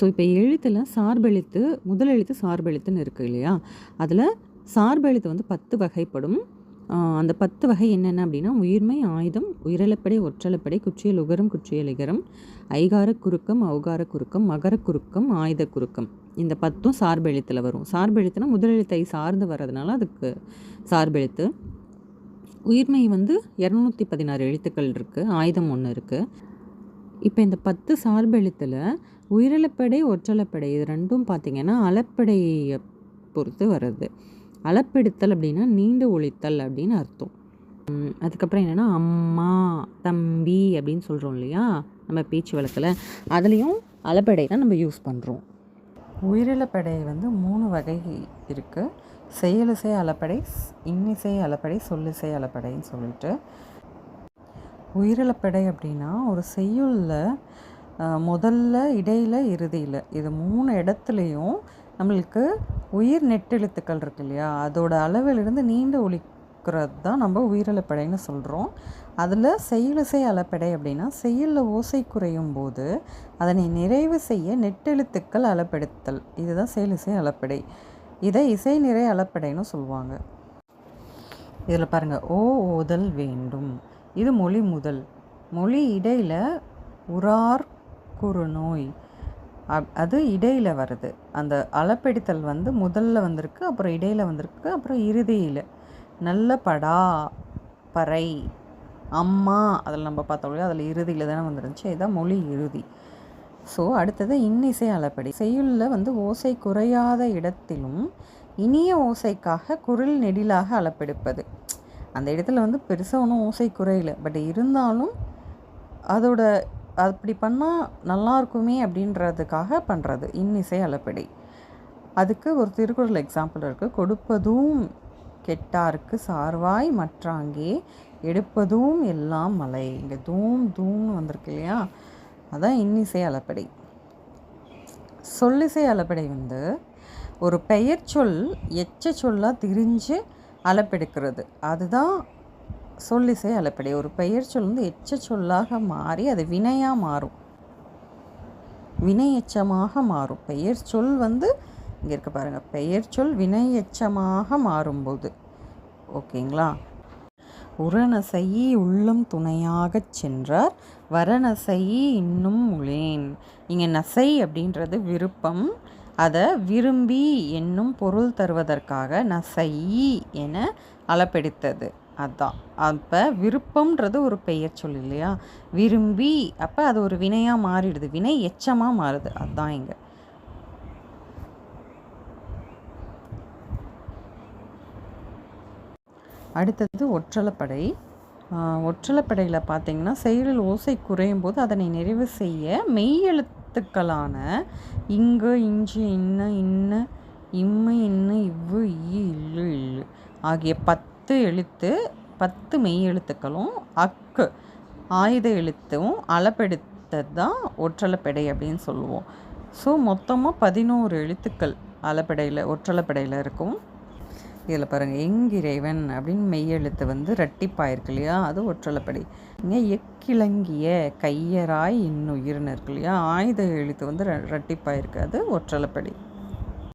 So இப்போ எழுத்தில் சார்பெழுத்து முதல் எழுத்து சார்பெழுத்துன்னு இருக்குது இல்லையா? அதில் சார்பெழுத்து வந்து பத்து வகைப்படும். அந்த பத்து வகை என்னென்ன அப்படின்னா உயிர்மை ஆயுதம் உயிரிழப்படை ஒற்றலப்படை குச்சியல் உகரம் குற்றியல் இகரம் ஐகார குறுக்கம் அவுகார குறுக்கம் மகர குறுக்கம் ஆயுத குறுக்கம். இந்த பத்தும் சார்பெழுத்தில் வரும். சார்பெழுத்துனா முதல் எழுத்தை சார்ந்து வர்றதுனால அதுக்கு சார்பெழுத்து. உயிர்மை வந்து இரநூத்தி பதினாறு எழுத்துக்கள் இருக்குது ஆயுதம் ஒன்று இருக்குது இப்போ இந்த பத்து சார்பெழுத்தில் உயிரிழப்படை ஒற்றலப்படை இது ரெண்டும் பார்த்திங்கன்னா அளப்படையை பொறுத்து வருது அளப்பெடுத்தல் அப்படின்னா நீண்டு ஒழித்தல் அப்படின்னு அர்த்தம். அதுக்கப்புறம் என்னென்னா அம்மா தம்பி அப்படின்னு சொல்கிறோம் இல்லையா? நம்ம பேச்சு வழக்கில். அதுலேயும் அளப்படை தான் நம்ம யூஸ் பண்ணுறோம் உயிரிழப்படை வந்து மூணு வகை இருக்குது செயலிசை அளப்படை இன்னிசை அளப்படை சொல்லிசை அளப்படைன்னு சொல்லிட்டு உயிரிழப்படை அப்படின்னா ஒரு செய்யுளில் முதல்ல இடையில் இறுதியில். இது மூணு இடத்துலையும் நம்மளுக்கு உயிர் நெட்டெழுத்துக்கள் இருக்கு இல்லையா? அதோட அளவிலிருந்து நீண்டு ஒழிக்கிறது தான் நம்ம உயிரிழப்படைன்னு சொல்கிறோம் அதில் செயலிசை அளப்படை அப்படின்னா செயலில் ஓசை குறையும் போது அதனை நிறைவு செய்ய நெட்டெழுத்துக்கள் அளப்பெடுத்தல். இதுதான் செயலிசை அளப்படை. இதை இசை நிறை அளப்படைன்னு சொல்லுவாங்க. இதில் பாருங்கள் ஓ ஓதல் வேண்டும். இது மொழி முதல். மொழி இடையில் உரார் குறுநோய் அப் அது இடையில் வருது. அந்த அளப்பெடுத்தல் வந்து முதல்ல வந்திருக்கு அப்புறம் இடையில் வந்திருக்கு அப்புறம் இறுதியில். நல்ல படா பறை அம்மா அதில் நம்ம பார்த்தோம் இல்லையா? அதில் இறுதியில் தானே வந்துருந்துச்சு. இதுதான் மொழி இறுதி. ஸோ அடுத்தது இன்னிசை அளப்படி. செய்யுள்ள வந்து ஓசை குறையாத இடத்திலும் இனிய ஓசைக்காக குரல் நெடிலாக அளப்பெடுப்பது. அந்த இடத்துல வந்து பெருசாக ஒன்றும் ஓசை குறையல. பட் இருந்தாலும் அதோட அப்படி பண்ணால் நல்லாயிருக்குமே அப்படின்றதுக்காக பண்ணுறது இன்னிசை அளப்படி. அதுக்கு ஒரு திருக்குறள் எக்ஸாம்பிள் இருக்குது கொடுப்பதும் கெட்டாருக்கு சார்வாய் மற்றாங்கே எடுப்பதும் எல்லாம் மலை. இங்கே தூம் தூம்னு வந்திருக்கு இல்லையா? அதான் இன்னிசை அளப்படை. சொல்லிசை அளப்படை வந்து ஒரு பெயர் சொல் எச்ச சொல்லாக திரிஞ்சு அளப்பெடுக்கிறது அதுதான் சொல்லிசை அளப்படை ஒரு பெயர் சொல் வந்து எச்ச சொல்லாக மாறி அது வினையாக மாறும். வினை எச்சமாக மாறும். பெயர் சொல் வந்து இங்கே இருக்க பாருங்கள் பெயர் சொல் வினை எச்சமாக மாறும்போது. ஓகேங்களா? உரநசையி உள்ளம் துணையாகச் சென்றார். வரணசையி இன்னும் உளேன் இங்கே நசை அப்படின்றது விருப்பம். அதை விரும்பி என்னும் பொருள் தருவதற்காக நசை என அளப்பெடுத்தது. அதுதான் அப்போ விருப்பம்ன்றது ஒரு பெயர் சொல் இல்லையா? விரும்பி அப்போ அது ஒரு வினையாக மாறிடுது. வினை எச்சமாக மாறுது. அதுதான் இங்கே. அடுத்தது ஒற்றலப்படை. ஒற்றலப்படையில் பார்த்திங்கன்னா செயலில் ஓசை குறையும் போது அதனை நிறைவு செய்ய எழுத்துக்களான இங்கு இஞ்சு இன்ன இன்ன இம்மு இன்னு இவ்வு ஈ இல்லு இல்லு ஆகிய பத்து எழுத்து பத்து மெய் எழுத்துக்களும் அக்கு. ஆயுத எழுத்தும் அளப்பெடுத்தது தான் ஒற்றலப்படை அப்படின்னு சொல்லுவோம். ஸோ மொத்தமாக பதினோரு எழுத்துக்கள் அளப்படையில் ஒற்றலப்படையில் இருக்கும். இதில் பாருங்கள் எங்கிறைவன் அப்படின்னு மெய்யெழுத்து வந்து ரெட்டிப்பாயிருக்கு இல்லையா? அது ஒற்றலைப்படி. இங்கே எக்கிழங்கிய கையராய் இன்னுயிர்னு இருக்கு இல்லையா? ஆயுத எழுத்து வந்து ரெட்டிப்பாயிருக்கு அது ஒற்றலைப்படி.